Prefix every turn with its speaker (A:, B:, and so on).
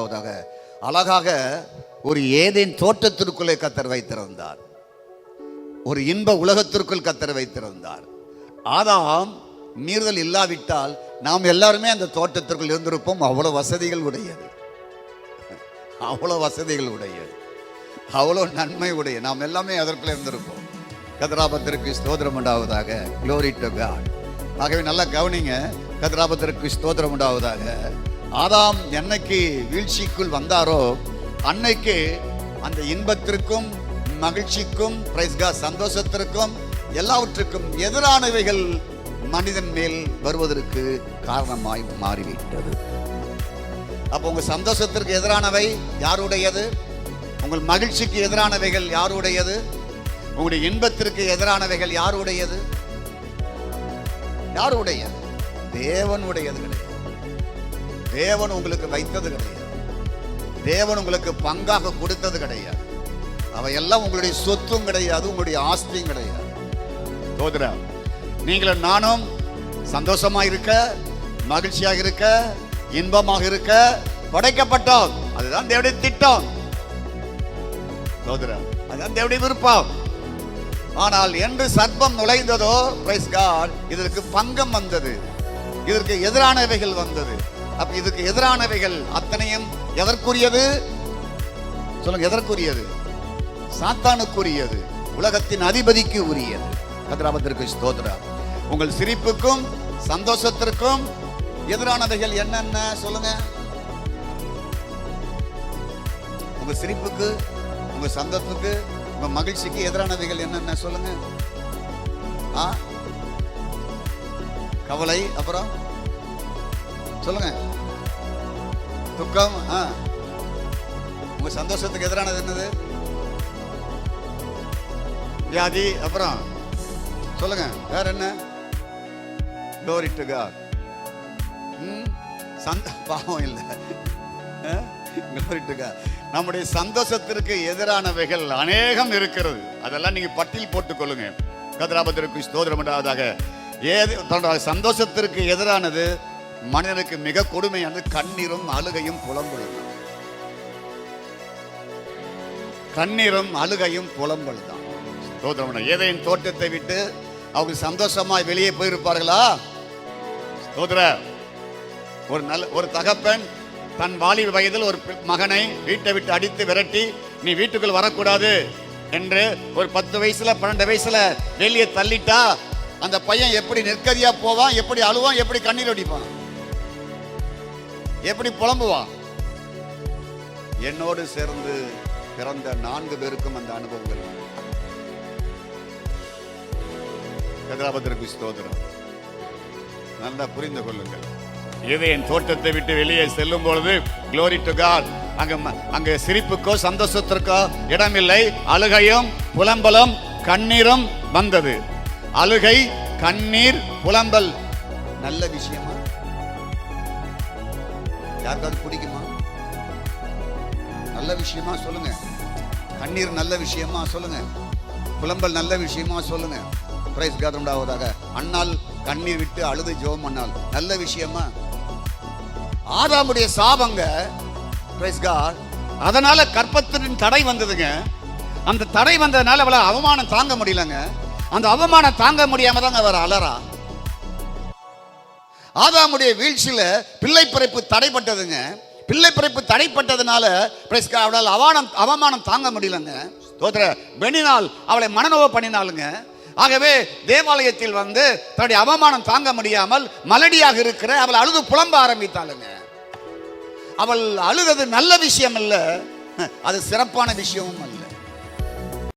A: முதலாவதாக அழகாக ஒரு ஏதேன் தோட்டத்திற்குள்ளே கத்தர் வைத்திருந்தார். ஒரு இன்ப உலகத்திற்குள் கத்தர் வைத்திருந்தார். ஆதாம் மீறுதல் இல்லாவிட்டால் நாம் எல்லாருமே அந்த தோட்டத்திற்குள் இருந்திருப்போம். அவ்வளோ வசதிகள் உடையது. அவ்வளோ வசதிகள் உடையது. அவ்வளோ நன்மை உடைய நாம் எல்லாமே அதற்குள்ள இருந்திருப்போம். கதிராபத்திற்கு ஸ்தோத்திரம் உண்டாவதாக. க்ளோரி டு காட் ஆகவே நல்லா கவனிங்க. கதிராபத்திற்கு ஸ்தோத்திரம் உண்டாவதாக. ஆதாம் என்னைக்கு வீழ்ச்சிக்குள் வந்தாரோ அன்னைக்கு அந்த இன்பத்திற்கும் மகிழ்ச்சிக்கும் பிரைஸ்கா சந்தோஷத்திற்கும் எல்லாவற்றுக்கும் எதிரானவைகள் மனிதன் மேல் வருவதற்கு காரணமாய் மாறிவிட்டது. அப்போ உங்க சந்தோஷத்திற்கு எதிரானவை யாருடையது? உங்கள் மகிழ்ச்சிக்கு எதிரானவைகள் யாருடையது? உங்களுடைய இன்பத்திற்கு எதிரானவைகள் யாருடையது? யாருடையது? தேவனுடையது கிடையாது. தேவன் உங்களுக்கு வைத்தது கிடையாது. தேவன் உங்களுக்கு பங்காக கொடுத்தது கிடையாது. அவையெல்லாம் உங்களுடைய சொத்தும் கிடையாது உங்களுடைய ஆஸ்தியும் கிடையாது. சோதரா நீங்களும் நானும் சந்தோஷமா இருக்க மகிழ்ச்சியாக இருக்க இன்பமாக இருக்க படைக்கப்பட்டோம். அதுதான் தேவடைய திட்டம். சோதரா அதுதான் தேவடைய விருப்பம். ஆனால் என்று சர்ப்பம் நுழைந்ததோ பிரைஸ் காட் இதற்கு பங்கம் வந்தது. இதற்கு எதிரானவைகள் வந்தது. அப்ப இதுக்கு எதிரானவைகள் அத்தனையும் எதற்குரியது? சொல்லுங்க எதற்குரியது? சாத்தானுக்குரியது உலகத்தின் அதிபதிக்கு உரியது. கதிராபத்திற்கு ஸ்தோத்ரா உங்கள் சிரிப்புக்கும் சந்தோஷத்திற்கும் எதிரானவைகள் என்னென்ன? சொல்லுங்க. உங்க சிரிப்புக்கு உங்க சந்தோஷத்துக்கு உங்க மகிழ்ச்சிக்கு எதிரானவைகள் என்னென்ன? சொல்லுங்க. ஆ? கவலை அப்புறம்? சொல்லுங்க. துக்கம் ஆ. உங்க சந்தோஷத்துக்கு எதிரானது என்னது? வியாதி அப்புறம் சொல்லுங்க வேற என்ன? டோரி டு காட் சந்த பாவம் இல்லை. glory நம்முடைய சந்தோஷத்திற்கு எதிரானவைகள் அநேகம் இருக்கிறது. அதெல்லாம் நீங்க பட்டியல் போட்டுக் கொள்ளுங்க. கதிராபத்திற்கு ஸ்தோதிரம் ஏது தன்னுடைய சந்தோஷத்திற்கு எதிரானது மனிதனுக்கு மிக கொடுமையானது கண்ணீரும் அழுகையும் புலம்பொழுது கண்ணீரும் அழுகையும் புலம்பொழுதான் தான். ஸ்தோத்திரம் ஏதையின் தோட்டத்தை விட்டு அவங்க சந்தோஷமாய் வெளியே போயிருப்பார்களா? ஸ்தோத்திர ஒரு நல்ல ஒரு தகப்பன் தன் வாலிப வயதில் ஒரு மகனை வீட்டை விட்டு அடித்து விரட்டி நீ வீட்டுக்குள் வரக்கூடாது என்று ஒரு பத்து வயசுல பன்னெண்டு வயசுல வெளியே தள்ளிட்டா அந்த பையன் எப்படி நெற்கதியா போவான் எப்படி அழுவான் எப்படி கண்ணீர் அடிப்பான் எப்படி புலம்புவான் என்னோடு சேர்ந்து பிறந்த நான்கு பேருக்கும் அந்த அனுபவங்கள். கதிராபத்திற்கு ஸ்தோத்திரம். நல்லா புரிந்து கொள்ளுங்கள். இது என் தோட்டத்தை விட்டு வெளியே செல்லும் பொழுது குளோரி டு காட் அங்க ம- அங்க சிரிப்புக்கோ சந்தோஷத்திற்கோ இடமில்லை. அழுகையும் புலம்பலும் கண்ணீரும் வந்தது. அழுகை கண்ணீர் புலம்பல். நல்ல விஷயமா? யாருக்காவது பிடிக்குமா? நல்ல விஷயமா சொல்லுங்க. கண்ணீர் நல்ல விஷயமா சொல்லுங்க. புலம்பல் நல்ல விஷயமா சொல்லுங்க. பிரைஸ் காதமுடாவதாக அண்ணால் கண்ணீர் விட்டு அழுது ஜோம் அண்ணால் நல்ல விஷயமா? ஆதாமுடைய சாபங்க பிரைஸ் காட் அதனால கற்பத்தின் தடை வந்ததுங்க. அந்த தடை வந்ததுனால அவளை அவமானம் தாங்க முடியலங்க. அந்த அவமானம் தாங்க முடியாம தாங்க அவர் அலறா. ஆதாமுடைய வீழ்ச்சியில பிள்ளை பிறப்பு தடைப்பட்டதுங்க பிள்ளை பிறப்பு தடைப்பட்டதுனால பிரைஸ் அவளால் அவமானம் அவமானம் தாங்க முடியலங்க. தோத்திர பெண்ணினால் அவளை மனநோவ பண்ணினாலுங்க ஆகவே தேவாலயத்தில் வந்து தன்னுடைய அவமானம் தாங்க முடியாமல் மலடியாக இருக்கிற அவள் அழுது புலம்ப ஆரம்பித்தாளுங்க. அவள் அழுதது நல்ல விஷயம் அல்ல அது சிறப்பான விஷயமும் அல்ல.